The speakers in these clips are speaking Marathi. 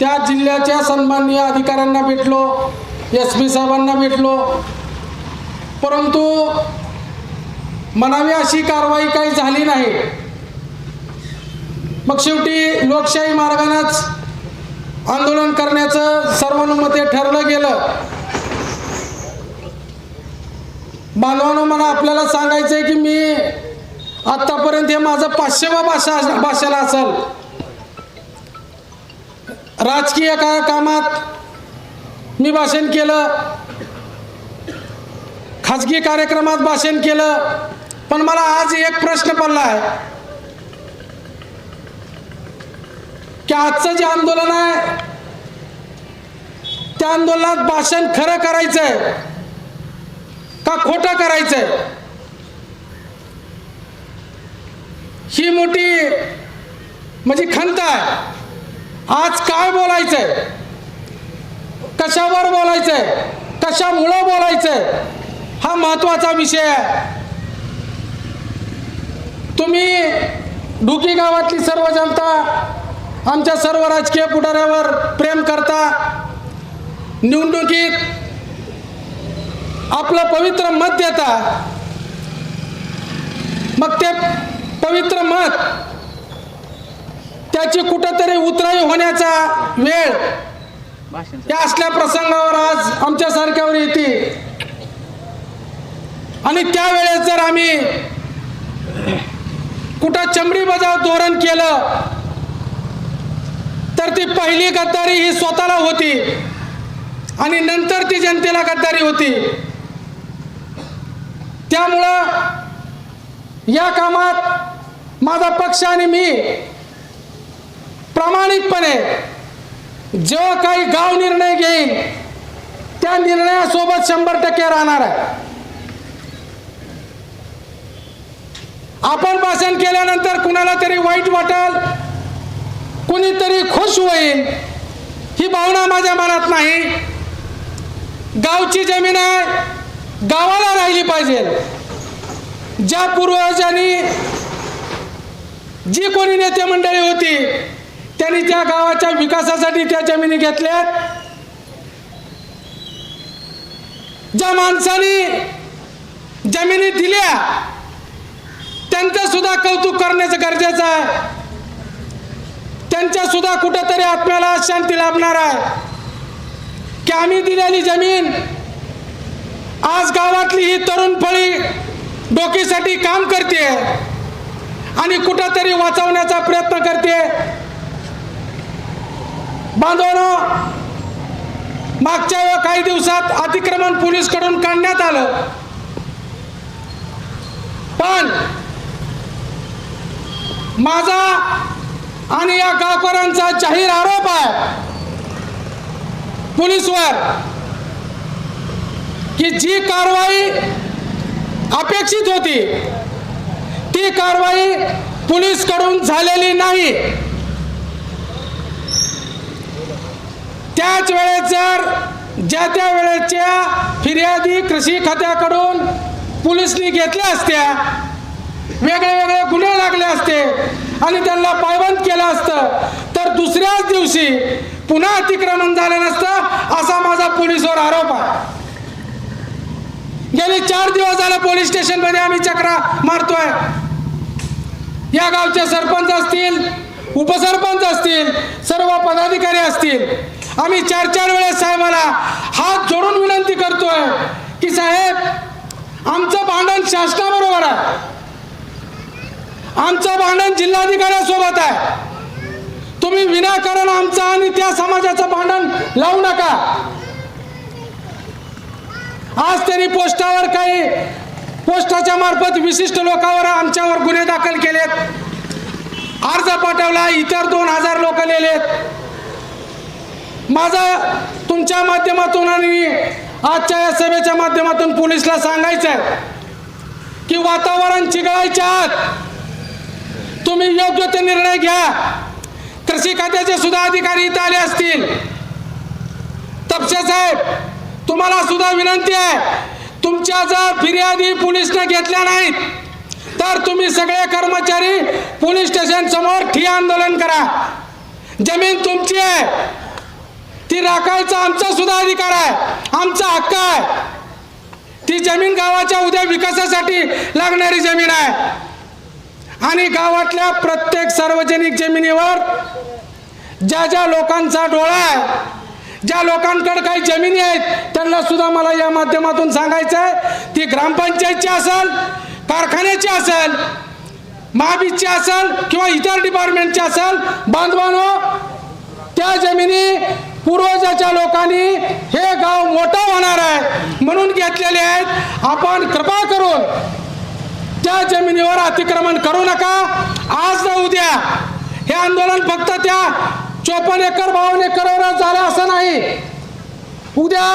त्या जिल्ह्याच्या सन्माननीय अधिकाऱ्यांना भेटलो एस पी साहेबांना भेटलो. परंतु म्हणावी अशी कारवाई काही झाली नाही. मग शेवटी लोकशाही मार्गानेच आंदोलन करण्याचं सर्वानुमते ठरलं गेलं. बांधवानं मला आपल्याला सांगायचं आहे की मी आत्तापर्यंत हे माझं पाचशेवा भाषा भाषेला असेल. राजकीय का कामात मी भाषण केलं खाजगी कार्यक्रमात भाषण केलं पण मला आज एक प्रश्न पडला आहे. की आजचं जे आंदोलन आहे त्या आंदोलनात भाषण खरं करायचंय का खोटं करायचंय? ही मोठी म्हणजे खंत आहे. आज काय बोलायचंय? कशावर बोलायचंय? कशामुळं बोलायचंय? हा महत्त्वाचा विषय आहे. तुम्ही ढुकी गावातली सर्व जनता आमच्या सर्व राजकीय पुढाऱ्यावर प्रेम करता. निवडणुकीत आपलं पवित्र मत देता. मग ते पवित्र मत त्याची कुठंतरी उतराई होण्याचा वेळ या असल्या प्रसंगावर आज आमच्यासारख्यावर येते. आणि त्यावेळेस जर आम्ही कुठं चमडी बजाव धोरण केलं तर ती पहिली गद्दारी ही स्वतःला होती आणि नंतर ती जनतेला गद्दारी होती. त्यामुळं या कामात माझा पक्ष आणि मी प्रामाणिकपणे जेव्हा काही गाव निर्णय घेईल त्या निर्णयासोबत शंभर टक्के राहणार आहे. आपण भाषण केल्यानंतर कुणाला तरी वाईट वाटेल कुणीतरी खुश होईल ही भावना माझ्या मनात नाही. गावची जमीन आहे गावाला राहिली पाहिजे. ज्या पूर्वजांनी जी कोणी नेते मंडळी होती त्यांनी त्या गावाच्या विकासासाठी त्या जमिनी घेतल्यात. ज्या माणसाने जमिनी दिल्या त्यांचं सुद्धा कौतुक करण्याचं गरजेचं आहे. त्यांच्या सुद्धा कुठंतरी आत्म्याला शांती लाभणार आहे. की आम्ही दिलेली जमीन आज गावातली ही तरुण फळी डोकीसाठी काम करते आणि कुठंतरी वाचवण्याचा प्रयत्न करते. बांधवानं मागच्या काही दिवसात अतिक्रमण पोलीसकडून काढण्यात आलं. पण माझा आणि या गावकऱ्यांचा जाहीर आरोप आहे पोलीसवर की जी कारवाई अपेक्षित होती ती कारवाई पोलीसकडून झालेली नाही. त्याच वेळेस जर ज्या त्या वेळेच्या फिर्यादी कृषी खात्याकडून पोलिसनी घेतल्या असत्या वेगळे वेगळे गुन्हे लागले असते आणि त्यांना पायबंद केलं असतं तर दुसऱ्याच दिवशी पुन्हा अतिक्रमण झालं नसतं असा माझा पोलिसवर आरोप आहे. गेले चार दिवस झालं पोलीस स्टेशनमध्ये आम्ही चक्रा मारतोय. या गावचे सरपंच असतील उपसरपंच असतील सर्व पदाधिकारी असतील आम्ही चार चार वेळेस साहेबाला हात जोडून विनंती करतोय की साहेब आमचं भांडण शासनाबरोबर आहे. आमचं भांडण जिल्हाधिकाऱ्यासोबत आहे. तुम्ही विनाकारण आमचं आणि त्या समाजाचं भांडण लावू नका. आज त्यांनी पोस्टावर काही पोस्टाच्या मार्फत विशिष्ट लोकांवर आमच्यावर गुन्हे दाखल केलेत. अर्ज पाठवला इतर दोन हजार लोक लिहिलेत माझा तुमच्या माध्यमातून आणि आजच्या या सभेच्या माध्यमातून पोलिसला सांगायचं आहे की वातावरण चिघळायच्या आत तुम्ही योग्य ते निर्णय घ्या. कृषी खात्याचे सुद्धा अधिकारी इथे आले असतील. तपशे साहेब तुम्हाला सुद्धा विनंती आहे तुमच्या जर फिर्यादी पोलिसनं घेतल्या नाहीत तर तुम्ही सगळे कर्मचारी पोलीस स्टेशन समोर ठिय्या आंदोलन करा. जमीन तुमची आहे. ती राखायचा आमचा सुद्धा अधिकार आहे. आमचा हक्क आहे. ती जमीन गावाच्या उद्या विकासासाठी लागणारी जमीन आहे. आणि गावातल्या प्रत्येक सार्वजनिक जमिनीवर ज्या ज्या लोकांचा डोळा आहे ज्या लोकांकडे काही जमिनी आहेत त्यांना सुद्धा मला या माध्यमातून सांगायचं आहे ती ग्रामपंचायतची असेल कारखान्याची असेल महाबीजची असेल किंवा इतर डिपार्टमेंटची असेल बांधवानो त्या जमिनी पूर्वजाच्या लोकांनी हे गाव मोठं होणार आहे म्हणून घेतलेले आहेत. आपण कृपा करून त्या जमिनीवर अतिक्रमण करू नका. आज न उद्या हे आंदोलन फक्त त्या चोपन्न एकर बावन्न एकरवर झालं असं नाही. उद्या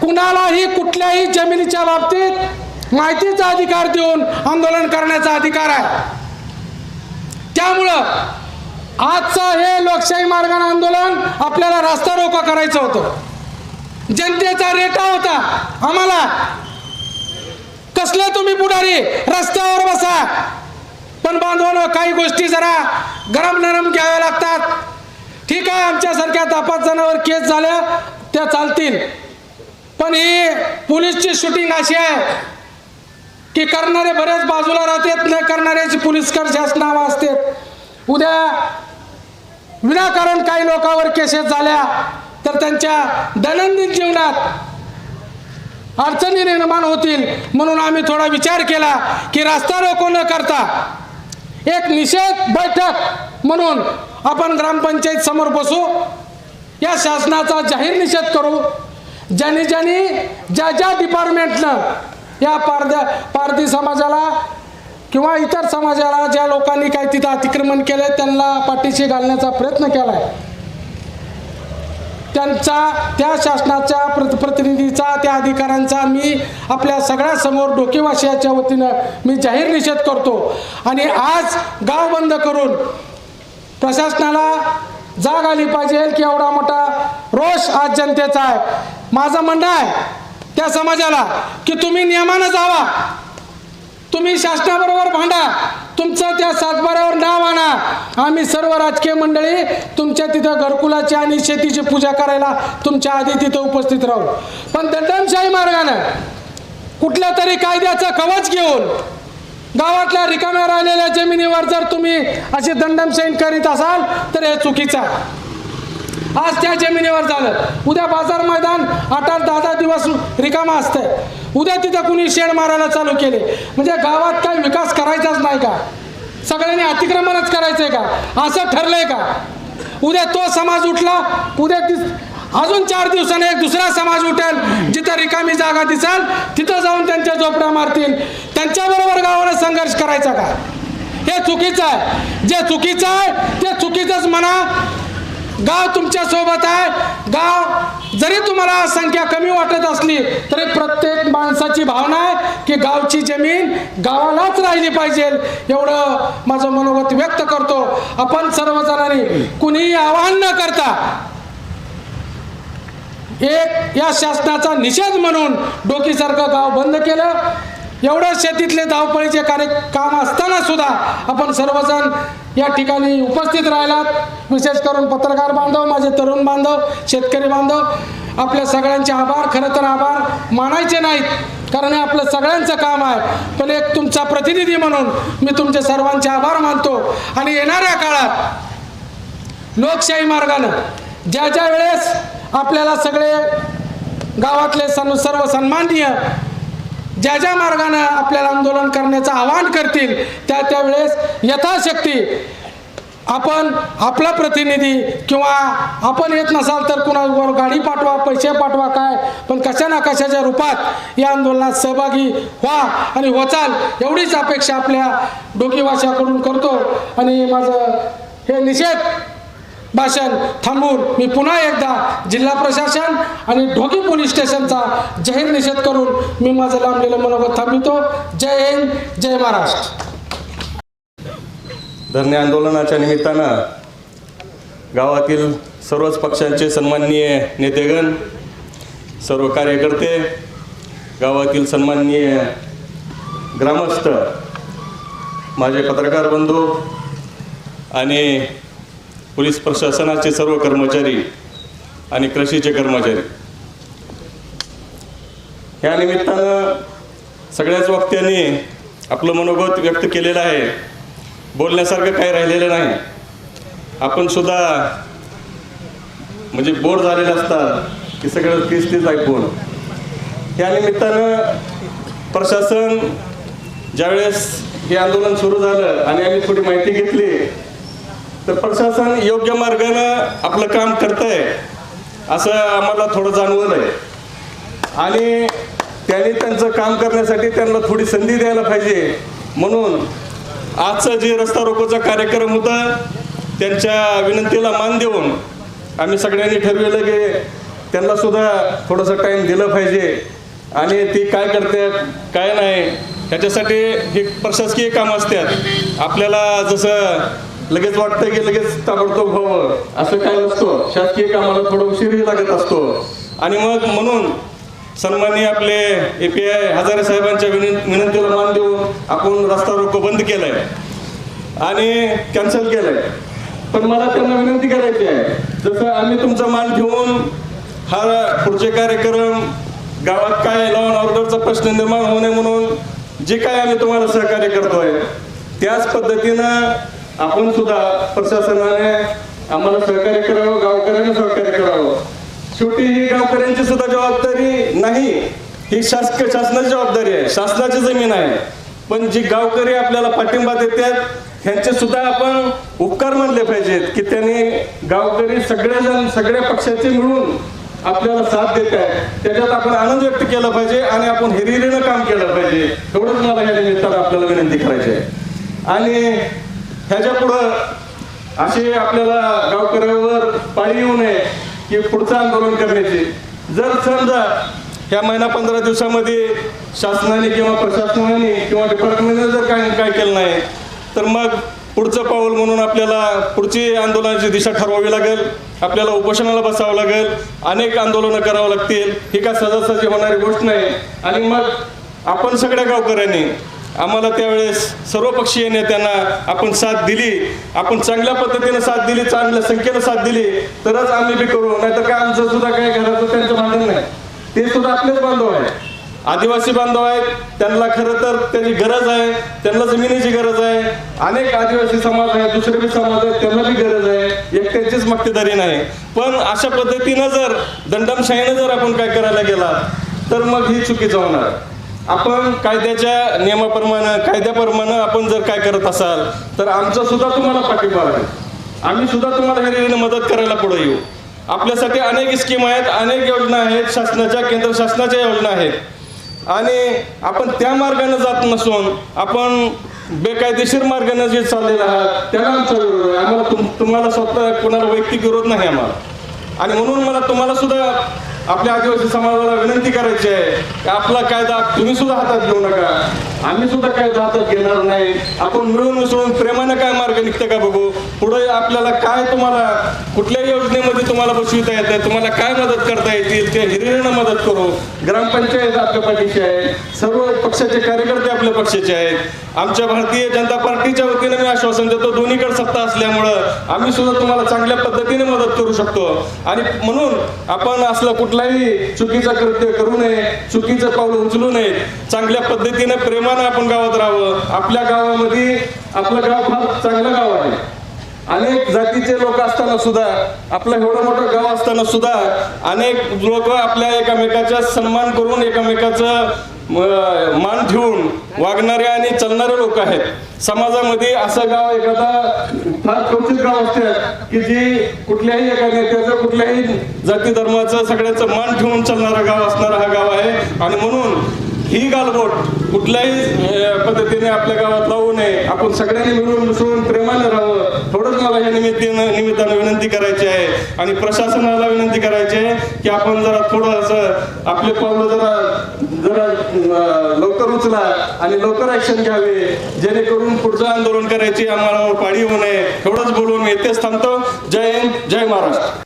कुणालाही कुठल्याही जमिनीच्या बाबतीत माहितीचा अधिकार देऊन आंदोलन करण्याचा अधिकार आहे. त्यामुळं आजचं हे लोकशाही मार्गाने आंदोलन आपल्याला रास्ता रोका करायचं होतं. जनतेचा रेटा होता. आम्हाला कसले तुम्ही पुढारी? रस्त्यावर बसा. पण बांधवानं काही गोष्टी जरा गरम नरम घ्याव्या लागतात. ठीक आहे आमच्यासारख्या दहा पाच जणांवर केस झाल्या त्या चालतील. पण ही पोलीसची शूटिंग अशी आहे की करणारे बरेच बाजूला राहतात न करणाऱ्याची पोलीस कर शासनावा असते. उद्या विनाकारण काही लोकांवर केसेस झाल्या तर त्यांच्या दैनंदिन जीवनात अडचणी निर्माण होतील म्हणून आम्ही थोडा विचार केला की रस्ता रोको न करता एक निषेध बैठक म्हणून आपण ग्रामपंचायत समोर बसू. या शासनाचा जाहीर निषेध करू. ज्यांनी ज्यांनी ज्या ज्या डिपार्टमेंटनं या पारद्या पारधी समाजाला किंवा इतर समाजाला ज्या लोकांनी काही तिथं अतिक्रमण केलं त्यांना पाठीशी घालण्याचा प्रयत्न केला आहे त्यांचा त्या शासनाच्या प्रत प्रतिनिधीचा त्या अधिकाऱ्यांचा मी आपल्या सगळ्यासमोर डोकेवाशियाच्या वतीनं मी जाहीर निषेध करतो. आणि आज गाव बंद करून प्रशासनाला जाग आली पाहिजे की एवढा मोठा रोष आज जनतेचा आहे. माझं म्हणणं आहे त्या समाजाला की तुम्ही नियमानं जावा. तुम्ही शासनाबरोबर भांडा. तुमचं त्या सातबाऱ्यावर नाव आणा. आम्ही सर्व राजकीय मंडळी तुमच्या तिथं घरकुलाची आणि शेतीची पूजा करायला तुमच्या आधी तिथं उपस्थित राहू. पण दंडनशाही मार्गानं कुठल्या तरी कायद्याचं कवच घेऊन गावातल्या रिकाम्या राहिलेल्या जमिनीवर जर तुम्ही अशी दंडमशाही करीत असाल तर हे चुकीचं आज त्या जमिनीवर झालं. उद्या बाजार मैदान आठ आठ दहा दहा दिवस रिकामा असतंय. उद्या तिथं कुणी शेड मारायला चालू केले. म्हणजे गावात काय विकास करायचाच नाही का? सगळ्यांनी अतिक्रमणच करायचंय का? असं ठरलंय का? उद्या तो समाज उठला उद्या ती अजून चार दिवसाने एक दुसरा समाज उठेल जिथं रिकामी जागा दिसाल तिथं जाऊन त्यांच्या झोपड्या मारतील. त्यांच्याबरोबर गावाला संघर्ष करायचा का? हे चुकीचं आहे. जे चुकीचं आहे ते चुकीचंच म्हणा. गाव तुमच्यासोबत आहे. गाव जरी तुम्हाला संख्या कमी वाटत असली तरी प्रत्येक माणसाची भावना आहे की गावची जमीन गावालाच राहिली पाहिजे. एवढं माझं मनोगत व्यक्त करतो. आपण सर्वजणांनी कुणीही आवाहन न करता एक या शासनाचा निषेध म्हणून डोकीसारखं गाव बंद केलं. एवढं शेतीतले धावपळीचे कार्य काम असताना सुद्धा आपण सर्वजण या ठिकाणी उपस्थित राहिलात. विशेष करून पत्रकार बांधव माझे तरुण बांधव शेतकरी बांधव आपल्या सगळ्यांचे आभार खरं तर आभार मानायचे नाहीत कारण हे आपलं सगळ्यांचं काम आहे. पण एक तुमचा प्रतिनिधी म्हणून मी तुमचे सर्वांचे आभार मानतो. आणि येणाऱ्या काळात लोकशाही मार्गानं ज्या ज्या वेळेस आपल्याला सगळे गावातले सण सर्व सन्माननीय ज्या ज्या मार्गानं आपल्याला आंदोलन करण्याचं आवाहन करतील त्या त्यावेळेस यथाशक्ती आपण आपला प्रतिनिधी किंवा आपण येत नसाल तर कुणावर गाडी पाठवा पैसे पाठवा काय पण कशा ना कशाच्या रूपात या आंदोलनात सहभागी व्हा आणि वचाल एवढीच अपेक्षा आपल्या डोकीवाशाकडून करतो. आणि माझं हे निषेध भाषण थांबवून मी पुन्हा एकदा जिल्हा प्रशासन आणि ढोकी पोलीस स्टेशनचा जाहीर निषेध करून मी माझं लांबलेलं मनोगत थांबवितो. जय हिंद जय महाराष्ट्र. धरणे आंदोलनाच्या निमित्तानं गावातील सर्वच पक्षांचे सन्माननीय नेतेगण सर्व कार्यकर्ते गावातील सन्माननीय ग्रामस्थ माझे पत्रकार बंधू आणि पोलीस प्रशासनाचे सर्व कर्मचारी आणि कृषीचे कर्मचारी. ह्या निमित्तानं सगळ्याच वक्त्यांनी आपलं मनोगत व्यक्त केलेलं आहे. बोलण्यासारखं काही राहिलेलं नाही. आपण सुद्धा म्हणजे बोर झालेले असतात की सगळं तीच तीच ऐकून. या निमित्तानं प्रशासन ज्यावेळेस हे आंदोलन सुरू झालं आणि आम्ही थोडी माहिती घेतली तर प्रशासन योग्य मार्गानं आपलं काम करतंय असं आम्हाला थोडं जाणवलं आहे आणि त्यांनी त्यांचं काम करण्यासाठी त्यांना थोडी संधी द्यायला पाहिजे. म्हणून आजचं जे रस्ता रोकोचा कार्यक्रम होता त्यांच्या विनंतीला मान देऊन आम्ही सगळ्यांनी ठरवलं की त्यांना सुद्धा थोडंसं टाईम दिलं पाहिजे. आणि ती काय करतात काय नाही ह्याच्यासाठी हे प्रशासकीय कामं असतात. आपल्याला जसं लगेच वाटतं की लगेच ताबडतोब व्हावं असं काय नसतं. शासकीय कामाला थोडं उशीरही लागत असतो. आणि मग म्हणून सन्माननीय आपले ए पी आय हजारे साहेबांच्या विनं विनंतीला मान देऊन आपण रस्ता रोको बंद केलाय. आणि कॅन्सल केलंय. पण मला त्यांना विनंती करायची आहे. जसं आम्ही तुमचा मान घेऊन हा पुढचे कार्यक्रम गावात काय लॉन ऑर्डरचा प्रश्न निर्माण होऊ नये म्हणून जे काय आम्ही तुम्हाला सहकार्य करतोय त्याच पद्धतीनं आपण सुद्धा प्रशासनाने आम्हाला सहकार्य करावं गावकऱ्यांना सहकार्य करावं. शेवटी ही गावकऱ्यांची सुद्धा जबाबदारी नाही ही शासक शासनाची जबाबदारी आहे. शासनाची जमीन आहे. पण जी गावकरी आपल्याला पाठिंबा देतात ह्यांचे सुद्धा आपण उपकार मानले पाहिजेत की त्यांनी गावकरी सगळेजण सगळ्या पक्षाचे मिळून आपल्याला साथ देत आहेत. त्याच्यात आपण आनंद व्यक्त केला पाहिजे आणि आपण हिरिरीनं काम केलं पाहिजे. एवढंच मला या निमित्तानं आपल्याला विनंती करायची आहे. आणि ह्याच्या पुढं असे आपल्याला गावकऱ्यावर पाळी येऊ नये की पुढचं आंदोलन करण्याचे. जर समजा ह्या महिना पंधरा दिवसामध्ये शासनाने किंवा प्रशासनाने किंवा डिपार्टमेंटने जर काय काय केलं नाही तर मग पुढचं पाऊल म्हणून आपल्याला पुढची आंदोलनाची दिशा ठरवावी लागेल आपल्याला उपोषणाला बसावं लागेल अनेक आंदोलनं करावं लागतील ही काय सहजासहजी होणारी गोष्ट नाही. आणि मग आपण सगळ्या गावकऱ्यांनी आम्हाला त्यावेळेस सर्वपक्षीय नेत्यांना आपण साथ दिली. आपण चांगल्या पद्धतीने साथ दिली चांगल्या संख्येनं साथ दिली. तरच आम्ही बी करू. नाहीतर काय आमचं सुद्धा काय घराचं त्यांचं भांडण नाही. ते सुद्धा आपलेच बांधव आहे आदिवासी बांधव आहेत. त्यांना खरं तर त्यांची गरज आहे. त्यांना जमिनीची गरज आहे. अनेक आदिवासी समाज आहे दुसरे बी समाज आहेत त्यांना बी गरज आहे. एकट्याचीच मक्तेदारी नाही. पण अशा पद्धतीनं जर दंडमशाहीनं जर आपण काय करायला गेला तर मग ही चुकीचं होणार. आपण कायद्याच्या नियमाप्रमाणे कायद्याप्रमाणे आपण जर काय करत असाल तर आमचा सुद्धा तुम्हाला पाठिंबा आहे. आम्ही सुद्धा तुम्हाला ह्या मदत करायला पुढे येऊ. आपल्यासाठी अनेक स्कीम आहेत अनेक योजना आहेत शासनाच्या केंद्र शासनाच्या योजना आहेत. आणि आपण त्या मार्गाने जात नसून आपण बेकायदेशीर मार्गाने जे चाललेलं आहात त्याला आमचा विरोध आहे. आम्हाला तुम तुम्हाला स्वतः कोणाला वैयक्तिक विरोध नाही आम्हाला. आणि म्हणून मला तुम्हाला सुद्धा आपल्या आदिवासी समाजाला विनंती करायची आहे की आपला कायदा तुम्ही सुद्धा हातात घेऊ नका. आम्ही सुद्धा कायदा हातात घेणार नाही. आपण मिळून मिसळून प्रेमाने काय मार्ग निघतं का बघू? पुढे आपल्याला काय तुम्हाला कुठल्याही योजनेमध्ये तुम्हाला बसविता येते तुम्हाला काय मदत करता येतील? ते हिरिरीनं मदत करू. ग्रामपंचायत आपल्या पाठीची आहे. सर्व पक्षाचे कार्यकर्ते आपल्या पक्षाचे आहेत. आमच्या भारतीय जनता पार्टीच्या वतीने मी आश्वासन देतो दोन्हीकडे सत्ता असल्यामुळं आम्ही सुद्धा तुम्हाला चांगल्या पद्धतीने मदत करू शकतो. आणि म्हणून आपण असलं कुठलाही चुकीचं कृत्य करू नये चुकीचं पाऊल उचलू नये. चांगल्या पद्धतीने प्रेमानं आपण गावात राहावं. आपल्या गावामध्ये आपलं गाव फार चांगलं गाव आहे. अनेक जातीचे लोक असताना सुद्धा आपलं एवढं मोठं गाव असताना सुद्धा अनेक लोक आपल्या एकामेकाचा सन्मान करून एकामेकाचं मान ठेवून वागणारे आणि चालणारे लोक आहेत. समाजामध्ये असं गाव एखादा फार क्वचित गाव असतात की जी कुठल्याही एका नेत्याचं कुठल्याही जाती धर्माचं सगळ्याचं मान ठेवून चालणारं गाव असणारा हा गाव आहे. आणि म्हणून ही गालबोट कुठल्याही पद्धतीने आपल्या गावात लावू नये. आपण सगळ्यांनी मिळून मिसळून प्रेमाने राहावं. थोडंच मला या निमित्तानं निमित्तानं विनंती करायची आहे. आणि प्रशासनाला विनंती करायची आहे की आपण जरा थोडं असं आपले पावलं जरा जरा लवकर उचला आणि लवकर ऍक्शन घ्यावे. जेणेकरून पुढचं आंदोलन करायची आम्हाला पाळी होऊ नये. एवढंच बोलून येथेच थांबतो. जय हिंद जय महाराष्ट्र.